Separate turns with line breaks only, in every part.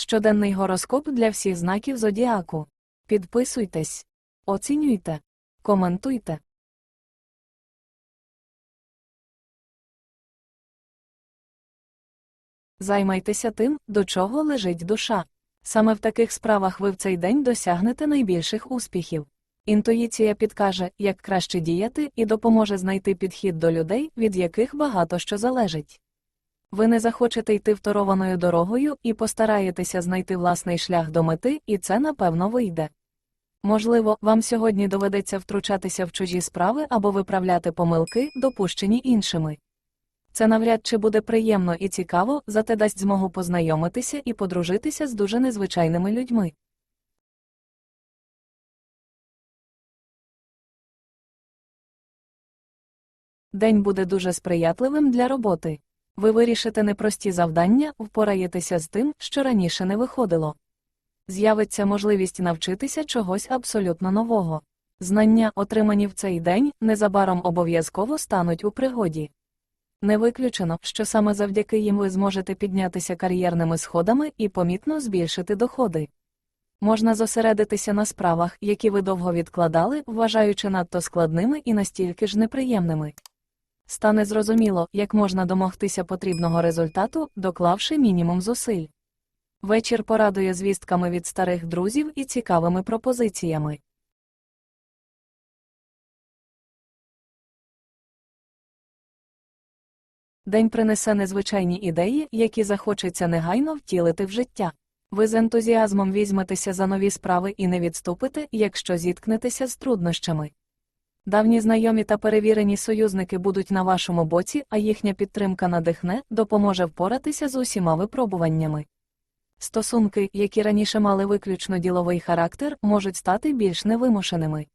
Щоденний гороскоп для всіх знаків зодіаку. Підписуйтесь, оцінюйте, коментуйте. Займайтеся тим, до чого лежить душа. Саме в таких справах ви в цей день досягнете найбільших успіхів. Інтуїція підкаже, як краще діяти, і допоможе знайти підхід до людей, від яких багато що залежить. Ви не захочете йти второваною дорогою і постараєтеся знайти власний шлях до мети, і це напевно вийде. Можливо, вам сьогодні доведеться втручатися в чужі справи або виправляти помилки, допущені іншими. Це навряд чи буде приємно і цікаво, зате дасть змогу познайомитися і подружитися з дуже незвичайними людьми. День буде дуже сприятливим для роботи. Ви вирішите непрості завдання, впораєтеся з тим, що раніше не виходило. З'явиться можливість навчитися чогось абсолютно нового. Знання, отримані в цей день, незабаром обов'язково стануть у пригоді. Не виключено, що саме завдяки їм ви зможете піднятися кар'єрними сходами і помітно збільшити доходи. Можна зосередитися на справах, які ви довго відкладали, вважаючи надто складними і настільки ж неприємними. Стане зрозуміло, як можна домогтися потрібного результату, доклавши мінімум зусиль. Вечір порадує звістками від старих друзів і цікавими пропозиціями. День принесе незвичайні ідеї, які захочеться негайно втілити в життя. Ви з ентузіазмом візьметеся за нові справи і не відступите, якщо зіткнетеся з труднощами. Давні знайомі та перевірені союзники будуть на вашому боці, а їхня підтримка надихне, допоможе впоратися з усіма випробуваннями. Стосунки, які раніше мали виключно діловий характер, можуть стати більш невимушеними.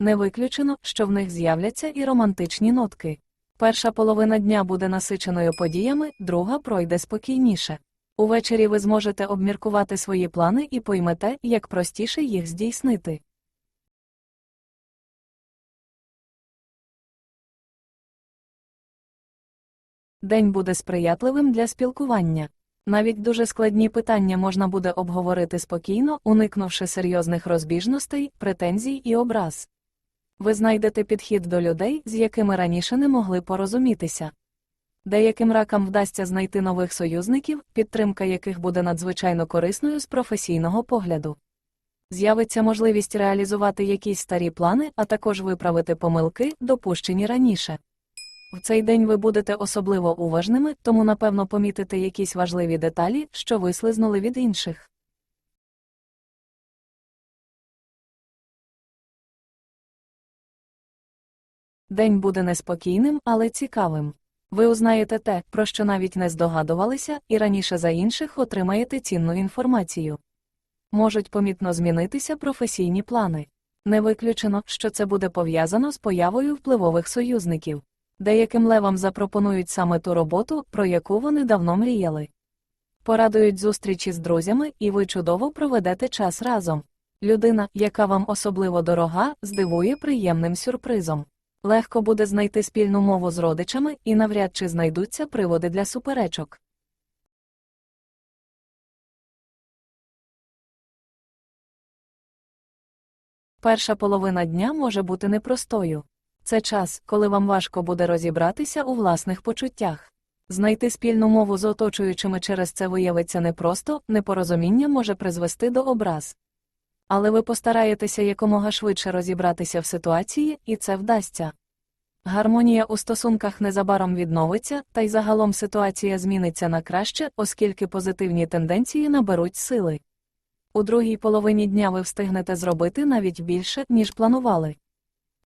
Не виключено, що в них з'являться і романтичні нотки. Перша половина дня буде насиченою подіями, друга пройде спокійніше. Увечері ви зможете обміркувати свої плани і поймете, як простіше їх здійснити. День буде сприятливим для спілкування. Навіть дуже складні питання можна буде обговорити спокійно, уникнувши серйозних розбіжностей, претензій і образ. Ви знайдете підхід до людей, з якими раніше не могли порозумітися. Деяким ракам вдасться знайти нових союзників, підтримка яких буде надзвичайно корисною з професійного погляду. З'явиться можливість реалізувати якісь старі плани, а також виправити помилки, допущені раніше. В цей день ви будете особливо уважними, тому напевно помітите якісь важливі деталі, що вислизнули від інших. День буде неспокійним, але цікавим. Ви узнаєте те, про що навіть не здогадувалися, і раніше за інших отримаєте цінну інформацію. Можуть помітно змінитися професійні плани. Не виключено, що це буде пов'язано з появою впливових союзників. Деяким левам запропонують саме ту роботу, про яку вони давно мріяли. Порадують зустрічі з друзями, і ви чудово проведете час разом. Людина, яка вам особливо дорога, здивує приємним сюрпризом. Легко буде знайти спільну мову з родичами і навряд чи знайдуться приводи для суперечок. Перша половина дня може бути непростою. Це час, коли вам важко буде розібратися у власних почуттях. Знайти спільну мову з оточуючими через це виявиться непросто, непорозуміння може призвести до образ. Але ви постараєтеся якомога швидше розібратися в ситуації, і це вдасться. Гармонія у стосунках незабаром відновиться, та й загалом ситуація зміниться на краще, оскільки позитивні тенденції наберуть сили. У другій половині дня ви встигнете зробити навіть більше, ніж планували.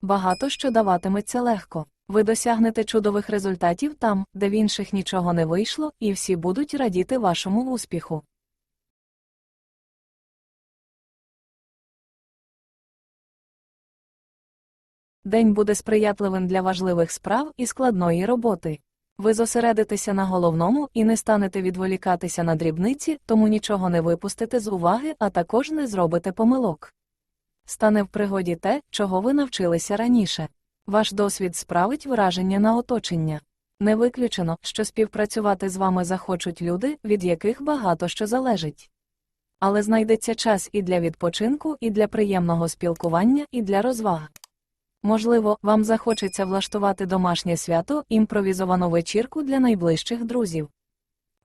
Багато що даватиметься легко. Ви досягнете чудових результатів там, де в інших нічого не вийшло, і всі будуть радіти вашому успіху. День буде сприятливим для важливих справ і складної роботи. Ви зосередитеся на головному і не станете відволікатися на дрібниці, тому нічого не випустите з уваги, а також не зробите помилок. Стане в пригоді те, чого ви навчилися раніше. Ваш досвід справить враження на оточення. Не виключено, що співпрацювати з вами захочуть люди, від яких багато що залежить. Але знайдеться час і для відпочинку, і для приємного спілкування, і для розваг. Можливо, вам захочеться влаштувати домашнє свято, імпровізовану вечірку для найближчих друзів.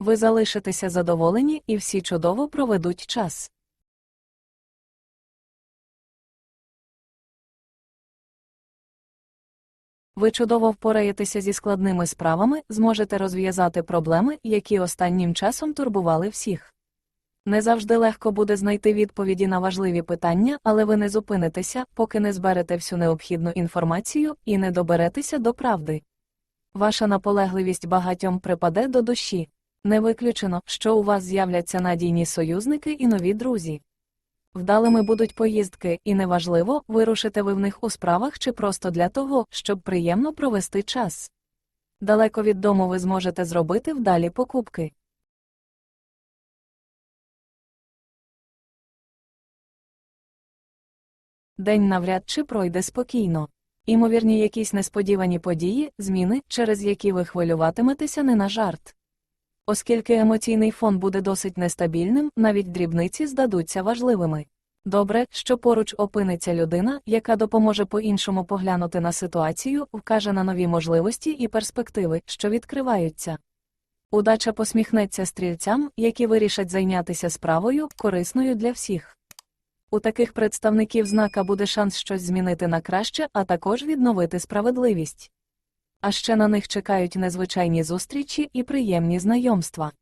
Ви залишитеся задоволені і всі чудово проведуть час. Ви чудово впораєтеся зі складними справами, зможете розв'язати проблеми, які останнім часом турбували всіх. Не завжди легко буде знайти відповіді на важливі питання, але ви не зупинитеся, поки не зберете всю необхідну інформацію і не доберетеся до правди. Ваша наполегливість багатьом припаде до душі. Не виключено, що у вас з'являться надійні союзники і нові друзі. Вдалими будуть поїздки, і неважливо, вирушите ви в них у справах чи просто для того, щоб приємно провести час. Далеко від дому ви зможете зробити вдалі покупки. День навряд чи пройде спокійно. Імовірні якісь несподівані події, зміни, через які ви хвилюватиметеся не на жарт. Оскільки емоційний фон буде досить нестабільним, навіть дрібниці здадуться важливими. Добре, що поруч опиниться людина, яка допоможе по-іншому поглянути на ситуацію, вкаже на нові можливості і перспективи, що відкриваються. Удача посміхнеться стрільцям, які вирішать зайнятися справою, корисною для всіх. У таких представників знака буде шанс щось змінити на краще, а також відновити справедливість. А ще на них чекають незвичайні зустрічі і приємні знайомства.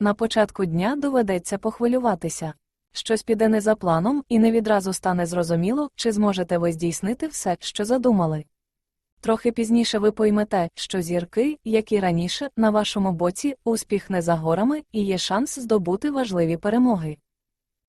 На початку дня доведеться похвилюватися. Щось піде не за планом, і не відразу стане зрозуміло, чи зможете ви здійснити все, що задумали. Трохи пізніше ви поймете, що зірки, як і раніше, на вашому боці, успіх не за горами і є шанс здобути важливі перемоги.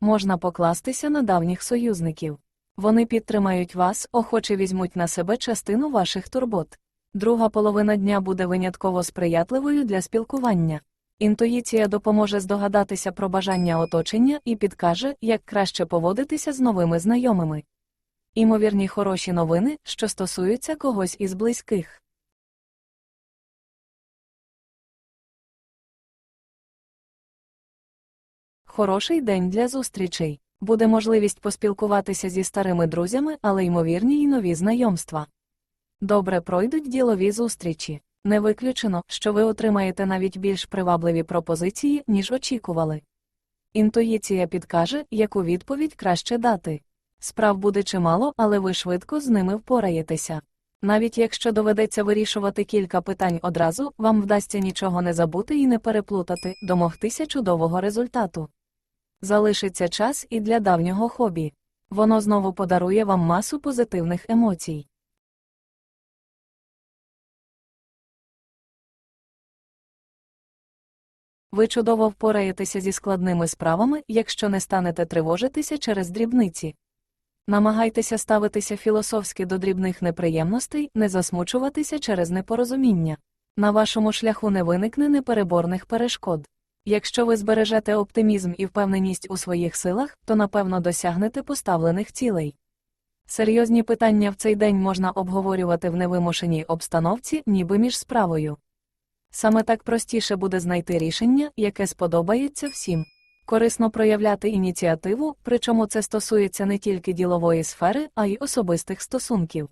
Можна покластися на давніх союзників. Вони підтримають вас, охоче візьмуть на себе частину ваших турбот. Друга половина дня буде винятково сприятливою для спілкування. Інтуїція допоможе здогадатися про бажання оточення і підкаже, як краще поводитися з новими знайомими. Імовірні хороші новини, що стосуються когось із близьких. Хороший день для зустрічей. Буде можливість поспілкуватися зі старими друзями, але ймовірні й нові знайомства. Добре пройдуть ділові зустрічі. Не виключено, що ви отримаєте навіть більш привабливі пропозиції, ніж очікували. Інтуїція підкаже, яку відповідь краще дати. Справ буде чимало, але ви швидко з ними впораєтеся. Навіть якщо доведеться вирішувати кілька питань одразу, вам вдасться нічого не забути і не переплутати, домогтися чудового результату. Залишиться час і для давнього хобі. Воно знову подарує вам масу позитивних емоцій. Ви чудово впораєтеся зі складними справами, якщо не станете тривожитися через дрібниці. Намагайтеся ставитися філософськи до дрібних неприємностей, не засмучуватися через непорозуміння. На вашому шляху не виникне непереборних перешкод. Якщо ви збережете оптимізм і впевненість у своїх силах, то напевно досягнете поставлених цілей. Серйозні питання в цей день можна обговорювати в невимушеній обстановці, ніби між справою. Саме так простіше буде знайти рішення, яке сподобається всім. Корисно проявляти ініціативу, причому це стосується не тільки ділової сфери, а й особистих стосунків.